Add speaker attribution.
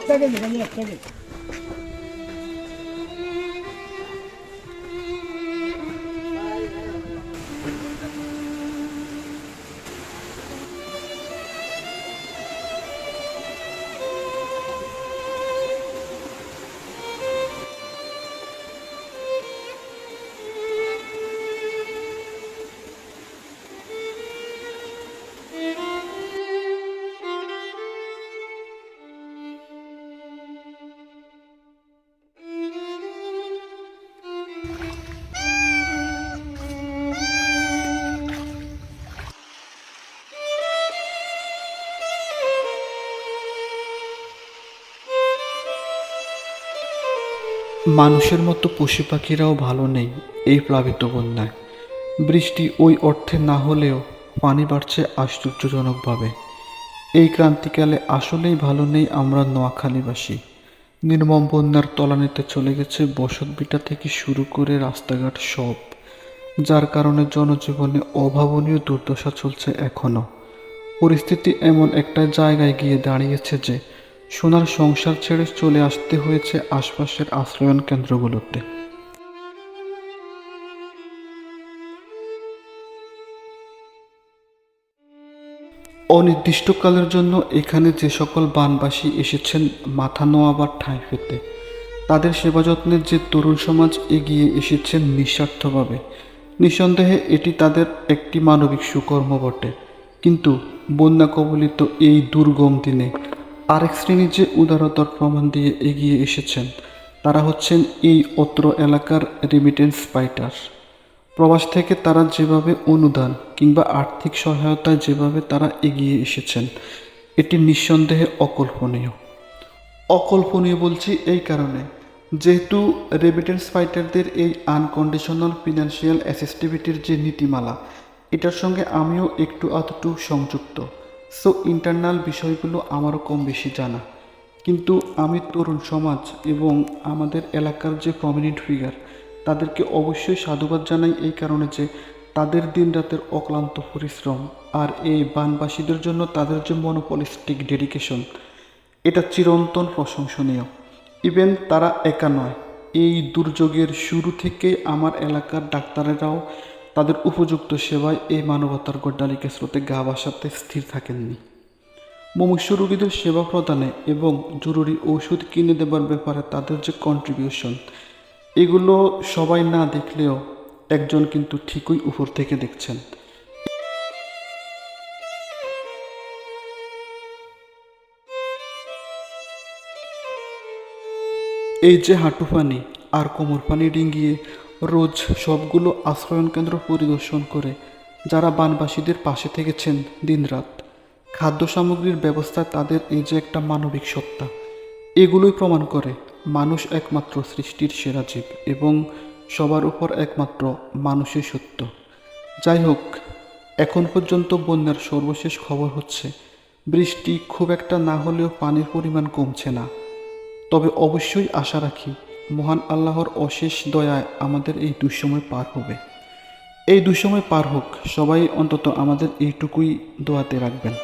Speaker 1: একটা কেজি খালি একটা কেজি
Speaker 2: মানুষের মতো পশু পাখিরাও ভালো নেই এই প্লাবিত বন্যায়। বৃষ্টি ওই অর্থে না হলেও পানি বাড়ছে আশ্চর্যজনকভাবে। এই ক্রান্তিকালে আসলেই ভালো নেই আমরা নোয়াখালীবাসী। নির্মম বন্যার তলানিতে চলে গেছে বসতভিটা থেকে শুরু করে রাস্তাঘাট সব, যার কারণে জনজীবনে অভাবনীয় দুর্দশা চলছে এখনও পরিস্থিতি এমন একটা জায়গায় গিয়ে দাঁড়িয়েছে যে সোনার সংসার ছেড়ে চলে আসতে হয়েছে আশপাশের আশ্রয়ন কেন্দ্রগুলোতে। অনির্দিষ্টকালের জন্য এখানে যে সকল বানবাসী এসেছেন মাথা নোয়াবার ঠাঁই পেতে, তাদের সেবা যত্নের যে তরুণ সমাজ এগিয়ে এসেছেন নিঃস্বার্থভাবে। নিঃসন্দেহে এটি তাদের একটি মানবিক সুকর্ম বটে, কিন্তু বন্যা কবলিত এই দুর্গম দিনে আরেক শ্রেণির যে উদারতার প্রমাণ দিয়ে এগিয়ে এসেছেন, তারা হচ্ছেন এই অত্র এলাকার রেমিটেন্স ফাইটার প্রবাস থেকে তারা যেভাবে অনুদান কিংবা আর্থিক সহায়তায় যেভাবে তারা এগিয়ে এসেছেন, এটি নিঃসন্দেহে অকল্পনীয়। অকল্পনীয় বলছি এই কারণে, যেহেতু রেমিটেন্স ফাইটারদের এই আনকন্ডিশনাল ফিনান্সিয়াল অ্যাসিস্টিভিটির যে নীতিমালা, এটার সঙ্গে আমিও একটু আধটু সংযুক্ত। সো ইন্টারনাল বিষয়গুলো আমারও কম বেশি জানা। কিন্তু আমি তরুণ সমাজ এবং আমাদের এলাকার যে প্রমিনেন্ট ফিগার তাদেরকে অবশ্যই সাধুবাদ জানাই এই কারণে যে তাদের দিন রাতের অক্লান্ত পরিশ্রম আর এই বানবাসীদের জন্য তাদের যে মনোপলিস্টিক ডেডিকেশন এটা চিরন্তন প্রশংসনীয়। ইভেন তারা একা নয়, এই দুর্যোগের শুরু থেকে আমার এলাকার ডাক্তারেরাও তাদের উপযুক্ত সেবায় এই মানবতার গড্ডালিকে স্রোতে গা বাসাতে স্থির থাকেননি। মুমূর্ষ রোগীদের সেবা প্রদানে এবং জরুরি ওষুধ কিনে দেবার ব্যাপারে তাদের যে কন্ট্রিবিউশন এগুলো সবাই না দেখলেও একজন কিন্তু ঠিকই উপর থেকে দেখছেন। এই যে হাঁটু পানি আর কোমর পানি ডিঙ্গিয়ে রোজ সবগুলো আশ্রয়ন কেন্দ্র পরিদর্শন করে যারা বানবাসীদের পাশে থেকেছেন দিনরাত। খাদ্য সামগ্রীর ব্যবস্থা তাদের এই যে একটা মানবিক সত্তা, এগুলোই প্রমাণ করে মানুষ একমাত্র সৃষ্টির সেরা জীব এবং সবার উপর একমাত্র মানুষই সত্য। যাই হোক, এখন পর্যন্ত বন্যার সর্বশেষ খবর হচ্ছে, বৃষ্টি খুব একটা না হলেও পানির পরিমাণ কমছে না। তবে অবশ্যই আশা রাখি মহান আল্লাহর অশেষ দয়ায় আমাদের এই দুঃসময় পার হবে। এই দুঃসময় পার হোক, সবাই অন্তত আমাদের এইটুকুই দোয়াতে রাখবেন।